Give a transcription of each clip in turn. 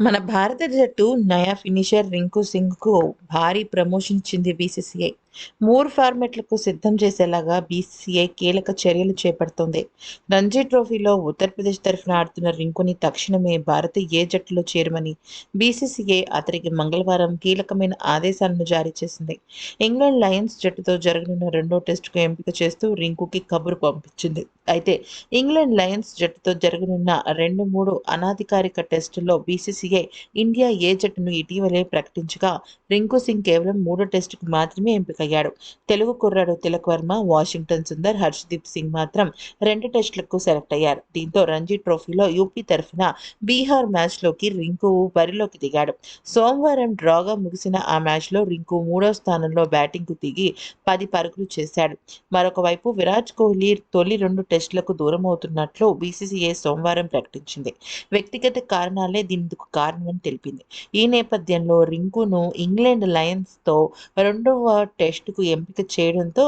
మన భారత జట్టు నయా ఫినిషర్ రింకు సింగ్కు భారీ ప్రమోషన్ ఇచ్చింది బీసీసీఐ. మూడు ఫార్మెట్లకు సిద్ధం చేసేలాగా బీసీఐ కీలక చర్యలు చేపడుతోంది. రంజీ ట్రోఫీలో ఉత్తరప్రదేశ్ తరఫున ఆడుతున్న రింకుని తక్షణమే భారత ఏ జట్టులో చేరమని బీసీసీఐ అతనికి మంగళవారం కీలకమైన ఆదేశాలను జారీ చేసింది. ఇంగ్లాండ్ లయన్స్ జట్టుతో జరగనున్న రెండో టెస్టుకు ఎంపిక చేస్తూ రింకుకి కబురు పంపించింది. అయితే ఇంగ్లాండ్ లయన్స్ జట్టుతో జరగనున్న రెండు మూడు అనాధికారిక టెస్టుల్లో బీసీసీఐ ఇండియా ఏ జట్టును ఇటీవలే ప్రకటించగా రింకు సింగ్ కేవలం మూడో టెస్టుకు మాత్రమే ఎంపిక ఎంపికయ్యాడు తెలుగు కుర్రాడు తిలక్ వర్మ వాషింగ్టన్ సుందర్ హర్షదీప్ సింగ్ మాత్రం రెండు టెస్టులకు సెలెక్ట్ అయ్యారు. దీంతో రంజీ ట్రోఫీలో యూపీ తరఫున బీహార్ మ్యాచ్లోకి రింకు బరిలోకి దిగాడు. సోమవారం డ్రాగా ముగిసిన ఆ మ్యాచ్లో రింకు మూడో స్థానంలో బ్యాటింగ్కు దిగి పది పరుగులు చేశాడు. మరొక వైపు విరాట్ కోహ్లీ తొలి రెండు టెస్టులకు దూరం అవుతున్నట్లు బీసీసీఐ సోమవారం ప్రకటించింది. వ్యక్తిగత కారణాలే దీనికి కారణమని తెలిపింది. ఈ నేపథ్యంలో రింకును ఇంగ్లాండ్ లయన్స్తో రెండవ టెస్టుకు ఎంపిక చేయడంతో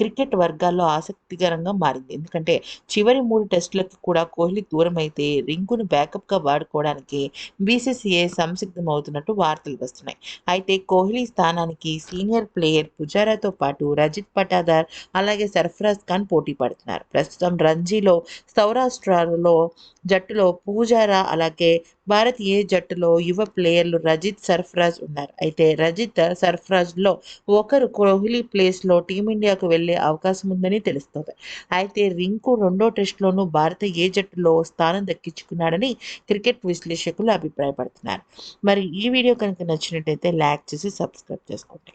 క్రికెట్ వర్గాల్లో ఆసక్తికరంగా మారింది. ఎందుకంటే చివరి మూడు టెస్టులకు కూడా కోహ్లీ దూరం అయితే రింకును బ్యాకప్గా వాడుకోవడానికి బీసీసీఐ సంసిద్ధం అవుతున్నట్టు వార్తలు వస్తున్నాయి. అయితే కోహ్లీ స్థానానికి సీనియర్ ప్లేయర్ పుజారాతో పాటు రజిత్ పటాదార్ అలాగే సర్ఫరాజ్ ఖాన్ పోటీ పడుతున్నారు. ప్రస్తుతం రంజీలో సౌరాష్ట్రలో జట్టులో పూజారా అలాగే భారత్ ఏ జట్టులో యువ ప్లేయర్లు రజిత్ సర్ఫరాజ్ ఉన్నారు. అయితే రజిత్ సర్ఫరాజ్లో ఒకరు కోహ్లీ ప్లేస్లో టీమిండియాకు వెళ్ళే అవకాశం ఉందని తెలుస్తోంది. అయితే రింకు రెండో టెస్టులోనూ భారత ఏ జట్టులో స్థానం దక్కించుకున్నాడని క్రికెట్ విశ్లేషకులు అభిప్రాయపడుతున్నారు. మరి ఈ వీడియో కనుక నచ్చినట్టయితే లైక్ చేసి సబ్స్క్రైబ్ చేసుకోండి.